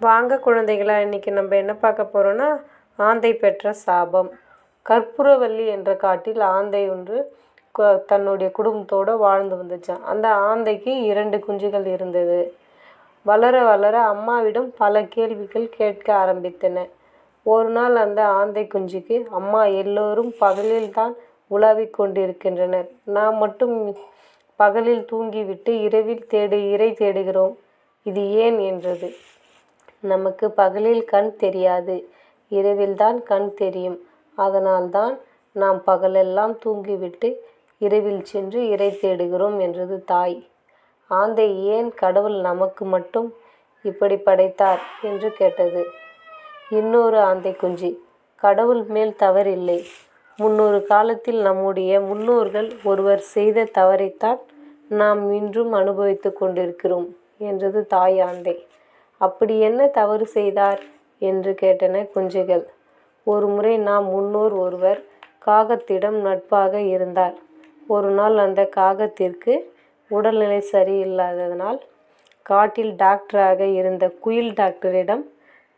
வாங்க குழந்தைகளா இன்றைக்கி நம்ம என்ன பார்க்க போகிறோன்னா ஆந்தை பெற்ற சாபம். கற்பூரவல்லி என்ற காட்டில் ஆந்தை ஒன்று தன்னுடைய குடும்பத்தோடு வாழ்ந்து வந்துச்சான் அந்த ஆந்தைக்கு இரண்டு குஞ்சுகள் இருந்தது. வளர வளர அம்மாவிடம் பல கேள்விகள் கேட்க ஆரம்பித்தன. ஒரு நாள் அந்த ஆந்தை குஞ்சுக்கு அம்மா எல்லோரும் பகலில் தான் உலாவிக் கொண்டிருக்கின்றனர். நாம் மட்டும் பகலில் தூங்கிவிட்டு இரவில் தேடு இரை தேடுகிறோம். இது ஏன்? என்றது. நமக்கு பகலில் கண் தெரியாது இரவில்தான் கண் தெரியும். அதனால்தான் நாம் பகலெல்லாம் தூங்கிவிட்டு இரவில் சென்று இரை தேடுகிறோம் என்றது தாய். ஆந்தை ஏன் கடவுள் நமக்கு மட்டும் இப்படி படைத்தார் என்று கேட்டது. இன்னொரு ஆந்தை குஞ்சு கடவுள் மேல் தவறில்லை. முன்னொரு காலத்தில் நம்முடைய முன்னோர்கள் ஒருவர் செய்த தவறைத்தான் நாம் இன்றும் அனுபவித்துக் கொண்டிருக்கிறோம் என்றது தாய் ஆந்தை. அப்படி என்ன தவறு செய்தார்? என்று கேட்டன குஞ்சுகள். ஒரு முறை நாம் முன்னோர் ஒருவர் காகத்திடம் நட்பாக இருந்தார். ஒரு நாள் அந்த காகத்திற்கு உடல்நிலை சரியில்லாததனால் காட்டில் டாக்டராக இருந்த குயில் டாக்டரிடம்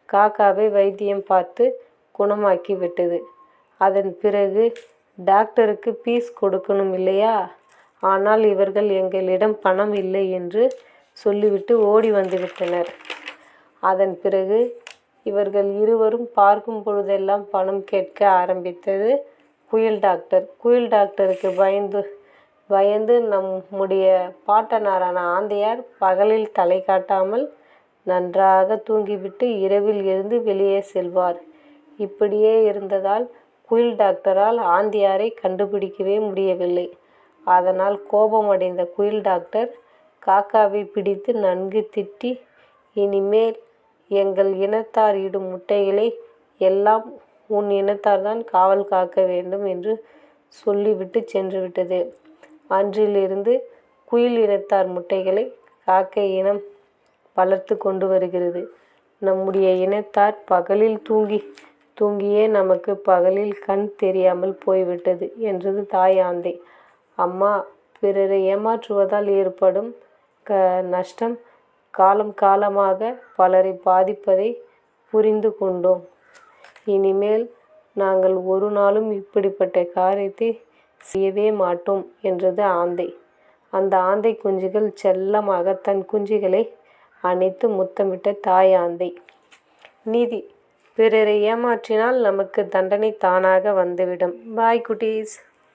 காக்காவை வைத்தியம் பார்த்து குணமாக்கி விட்டது. அதன் பிறகு டாக்டருக்கு பீஸ் கொடுக்கணும் இல்லையா? ஆனால் இவர்கள் எங்களிடம் பணம் இல்லை என்று சொல்லிவிட்டு ஓடி வந்துவிட்டனர் அதன் பிறகு இவர்கள் இருவரும் பார்க்கும் பொழுதெல்லாம் பணம் கேட்க ஆரம்பித்தது. குயில் டாக்டர் குயில் டாக்டருக்கு பயந்து பயந்து நம்முடைய பாட்டனாரான ஆந்தையார் பகலில் தலை காட்டாமல் நன்றாக தூங்கிவிட்டு இரவில் எழுந்து வெளியே செல்வார். இப்படியே இருந்ததால் குயில் டாக்டரால் ஆந்தையாரை கண்டுபிடிக்கவே முடியவில்லை. அதனால் கோபமடைந்த குயில் டாக்டர் காக்காவை பிடித்து நன்கு திட்டி இனிமேல் எங்கள் இனத்தார் இடும் முட்டைகளை எல்லாம் உன் இனத்தார்தான் காவல் காக்க வேண்டும் என்று சொல்லிவிட்டு சென்றுவிட்டது. அன்றிலிருந்து குயில் இனத்தார் முட்டைகளை காக்கை இனம் வளர்த்து கொண்டு வருகிறது. நம்முடைய இனத்தார் பகலில் தூங்கி தூங்கியே நமக்கு பகலில் கண் தெரியாமல் போய்விட்டது என்றது தாய் ஆந்தை. அம்மா பிறரை ஏமாற்றுவதால் ஏற்படும் க நஷ்டம் காலம் காலமாக பலரை பாதிப்பதை புரிந்து கொண்டோம். இனிமேல் நாங்கள் ஒரு நாளும் இப்படிப்பட்ட காரியத்தை செய்யவே மாட்டோம் என்றது ஆந்தை. அந்த ஆந்தை குஞ்சுகள் செல்லமாக தன் குஞ்சுகளை அணைத்து முத்தமிட்ட தாய் ஆந்தை. நீதி பிறரை ஏமாற்றினால் நமக்கு தண்டனை தானாக வந்துவிடும். பாய் குட்டீஸ்.